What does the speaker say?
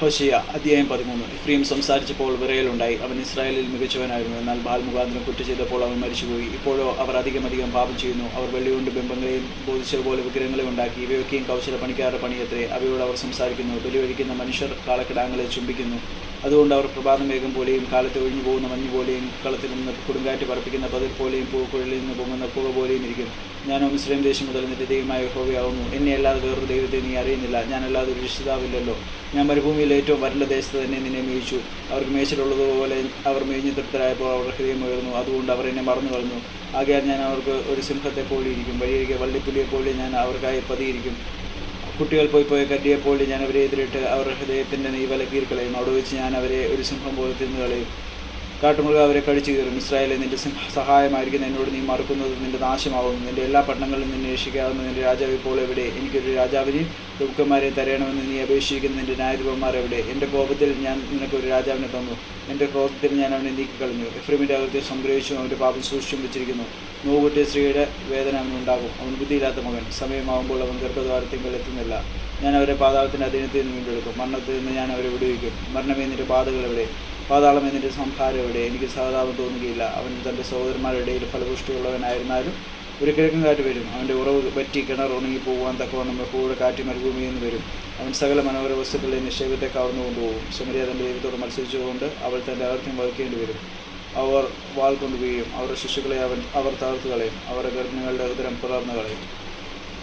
ഹോഷിയ അധ്യായം പതിമൂന്ന്. ഇഫ്രീം സംസാരിച്ചപ്പോൾ വിറയലുണ്ടായി. അവൻ ഇസ്രായേലിൽ മികച്ചവനായിരുന്നു. എന്നാൽ ബാൽ മുഖാന്തരം കുറ്റ ചെയ്തപ്പോൾ അവൻ മരിച്ചുപോയി. ഇപ്പോഴോ അവർ അധികമധികം പാപം ചെയ്യുന്നു. അവർ വെള്ളിയുണ്ട് ബിംബങ്ങളെയും ബോധിച്ചതുപോലെ വിഗ്രഹങ്ങളെ ഉണ്ടാക്കി. ഇവയൊക്കെയും കൗശല പണിക്കാരുടെ പണിയത്രേ. അവയോട് അവർ സംസാരിക്കുന്നു. ബലിയൊഴിക്കുന്ന മനുഷ്യർ കാളക്കിടാങ്ങളെ ചുംബിക്കുന്നു. അതുകൊണ്ട് അവർ പ്രഭാതമേഘം പോലെയും കാലത്ത് ഒഴിഞ്ഞു പോകുന്ന മഞ്ഞ് പോലെയും കളത്തിൽ നിന്ന് കൊടുങ്കാറ്റ് പറപ്പിക്കുന്ന പതിൽ പോലെയും പൂക്കുഴലിൽ നിന്ന് പൊങ്ങുന്ന പുക പോലെയും ഇരിക്കും ഞാനോ മുസ്ലിം ദേശം മുതൽ നിന്റെ ദൈവമായ ഹോവിയാവുന്നു എന്നെ അല്ലാതെ വേറൊരു ദൈവത്തെ നീ അറിയുന്നില്ല. ഞാനല്ലാതെ ഒരു രക്ഷിതാവില്ലല്ലോ. ഞാൻ മരുഭൂമിയിൽ ഏറ്റവും വരണ്ട ദേശത്ത് തന്നെ നിന്നെ മേയിച്ചു. അവർക്ക് മേച്ചിലുള്ളതുപോലെ അവർ മേഞ്ഞു തൃപ്തരായപ്പോൾ അവരുടെ ഹൃദയം ഉയർന്നു. അതുകൊണ്ട് അവർ എന്നെ മറന്നു കളഞ്ഞു. ആകയാൽ ഞാൻ അവർക്ക് ഒരു സിംഹത്തെ പോലിയിരിക്കും വഴിയൊക്കെ വള്ളിപ്പുലിയെ പോലെ ഞാൻ അവർക്കായി പതിയിരിക്കും. കുട്ടികൾ പോയി പോയ കട്ടിയെപ്പോലെ ഞാൻ അവരെ എതിരിട്ട് അവരുടെ ഹൃദയത്തിന്റെ നെയ് കീർക്കളയും അവിടെ വെച്ച് ഞാൻ അവരെ ഒരു സിംഹം പോലെ തിന്നു കളയും കാട്ടുമൃഗം അവരെ കഴിച്ചു കയറും. ഇസ്രായേലെ നിന്റെ സഹായമായിരിക്കും എന്നോട് നീ മറക്കുന്നത്. നിന്റെ നാശമാകുന്നു നിന്റെ എല്ലാ പട്ടണങ്ങളിലും നിന്നെ രക്ഷിക്കാവുന്ന. നിന്റെ രാജാവ് ഇപ്പോൾ എവിടെ? എനിക്കൊരു രാജാവിനെയും പ്രഭുക്കന്മാരെ തരയണമെന്ന് നീ അപേക്ഷിക്കുന്ന. നിന്റെ ന്യായാധിപന്മാർ എവിടെ? എന്റെ കോപത്തിൽ ഞാൻ നിനക്കൊരു രാജാവിനെ തന്നു. എന്റെ ക്രോധത്തിൽ ഞാൻ അവനെ നീക്കിക്കളഞ്ഞു. എഫ്രീമിന്റെ അകത്തെ സംഗ്രഹിച്ചും അവന്റെ പാപം സൂക്ഷിച്ചും വെച്ചിരിക്കുന്നു. നോവുകുട്ടിയ സ്ത്രീയുടെ വേദന അവനുണ്ടാകും അവൻ ബുദ്ധിയില്ലാത്ത മകൻ. സമയമാകുമ്പോൾ അവൻ ഗർഭദ്വാരത്തിങ്കൽ എത്തുന്നില്ല. ഞാൻ അവരെ പാതാളത്തിന്റെ അധീനത്തിൽ നിന്ന് വീണ്ടെടുക്കും. മരണത്തിൽ നിന്ന് ഞാൻ അവരെ വിടുവിക്കും. മരണമേ നിന്റെ പാതകൾ എവിടെ? പാതാളം എന്നിന്റെ സംഹാരം എവിടെ എനിക്ക് സഹതാപം തോന്നുകയില്ല. അവൻ തന്റെ സഹോദരന്മാരുടെ ഇടയിൽ ഫലപുഷ്ടിയുള്ളവനായിരുന്നാലും ഒരു കിഴക്കൻ കാറ്റ് വരും. അവന്റെ ഉറവ് പറ്റി കിണർ ഉണങ്ങി പോകുവാൻ തക്കവണ്ണം ബഹുവിടെ കാറ്റ് മരുഭൂമി എന്ന് വരും. അവൻ സകല മനോഹര വസ്തുക്കളുടെ നിക്ഷേപത്തെ കവർന്നു കൊണ്ടുപോകും. സുമരിയ തന്റെ ദൈവത്തോട് മത്സരിച്ചുകൊണ്ട് അവൾ തന്റെ അകർത്യം വഹിക്കേണ്ടി വരും. അവർ വാൾ കൊണ്ട് വീഴും. അവരുടെ ശിശുക്കളെ അവൻ അവർ തകർത്ത് കളയും. അവരുടെ ഗർഭിണികളുടെ ഉദരം പിളർന്നു കളയും.